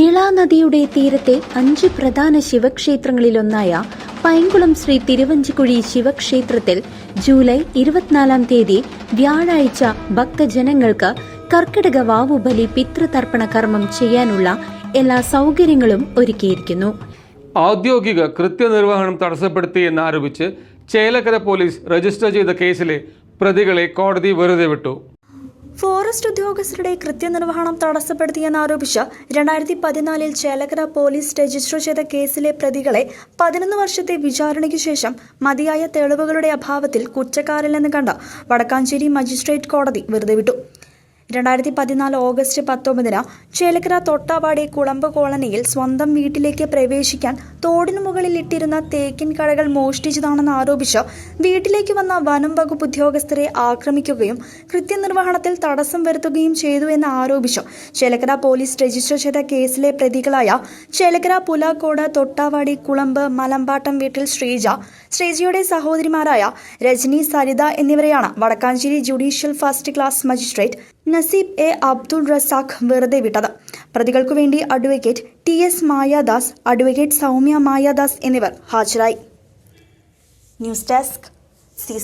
നിള നദിയുടെ തീരത്തെ അഞ്ച് പ്രധാന ശിവക്ഷേത്രങ്ങളിലൊന്നായ പൈങ്കുളം ശ്രീ തിരുവഞ്ചിക്കുഴി ശിവക്ഷേത്രത്തിൽ ജൂലൈ ഇരുപത്തിനാലാം തീയതി വ്യാഴാഴ്ച ഭക്തജനങ്ങൾക്ക് കർക്കിടക വാവുബലി പിതൃതർപ്പണ കർമ്മം ചെയ്യാനുള്ള എല്ലാ സൗകര്യങ്ങളും ഒരുക്കിയിരിക്കുന്നു. ഔദ്യോഗിക കൃത്യനിർവഹണം തടസ്സപ്പെടുത്തി എന്നാരോപിച്ച് ചേലക്കര പോലീസ് രജിസ്റ്റർ ചെയ്ത കേസിലെ പ്രതികളെ കോടതി വെറുതെ വിട്ടു. ഫോറസ്റ്റ് ഉദ്യോഗസ്ഥരുടെ കൃത്യനിർവഹണം തടസ്സപ്പെടുത്തിയെന്നാരോപിച്ച് രണ്ടായിരത്തി പതിനാലിൽ ചേലക്കര പോലീസ് രജിസ്റ്റർ ചെയ്ത കേസിലെ പ്രതികളെ പതിനൊന്ന് വർഷത്തെ വിചാരണയ്ക്ക് ശേഷം മതിയായ തെളിവുകളുടെ അഭാവത്തിൽ കുറ്റക്കാരില്ലെന്ന് കണ്ട് വടക്കാഞ്ചേരി മജിസ്ട്രേറ്റ് കോടതി വെറുതെ വിട്ടു. രണ്ടായിരത്തി പതിനാല് ഓഗസ്റ്റ് പത്തൊമ്പതിന് ചേലക്കര തൊട്ടാവാടി കുളമ്പ് കോളനിയിൽ സ്വന്തം വീട്ടിലേക്ക് പ്രവേശിക്കാൻ തോടിനു മുകളിൽ ഇട്ടിരുന്ന തേക്കിൻ കടകൾ മോഷ്ടിച്ചതാണെന്ന് ആരോപിച്ച് വീട്ടിലേക്ക് വന്ന വനം വകുപ്പ് ഉദ്യോഗസ്ഥരെ ആക്രമിക്കുകയും കൃത്യനിർവഹണത്തിൽ തടസ്സം വരുത്തുകയും ചെയ്തു എന്ന് ആരോപിച്ച് ചേലക്കര പോലീസ് രജിസ്റ്റർ ചെയ്ത കേസിലെ പ്രതികളായ ചേലക്കര പുലാക്കോട് തൊട്ടാവാടി കുളമ്പ് മലമ്പാട്ടം വീട്ടിൽ ശ്രീജ ശ്രീജയുടെ സഹോദരിമാരായ രജനി സരിത എന്നിവരെയാണ് Wadakkanchery judicial first class magistrate Naseeb A Abdul Razak വെറുതെ വിട്ടത്. പ്രതികൾക്കു വേണ്ടി advocate T S Mayadas advocate Soumya Mayadas എന്നിവർ ഹാജരായി. News desk C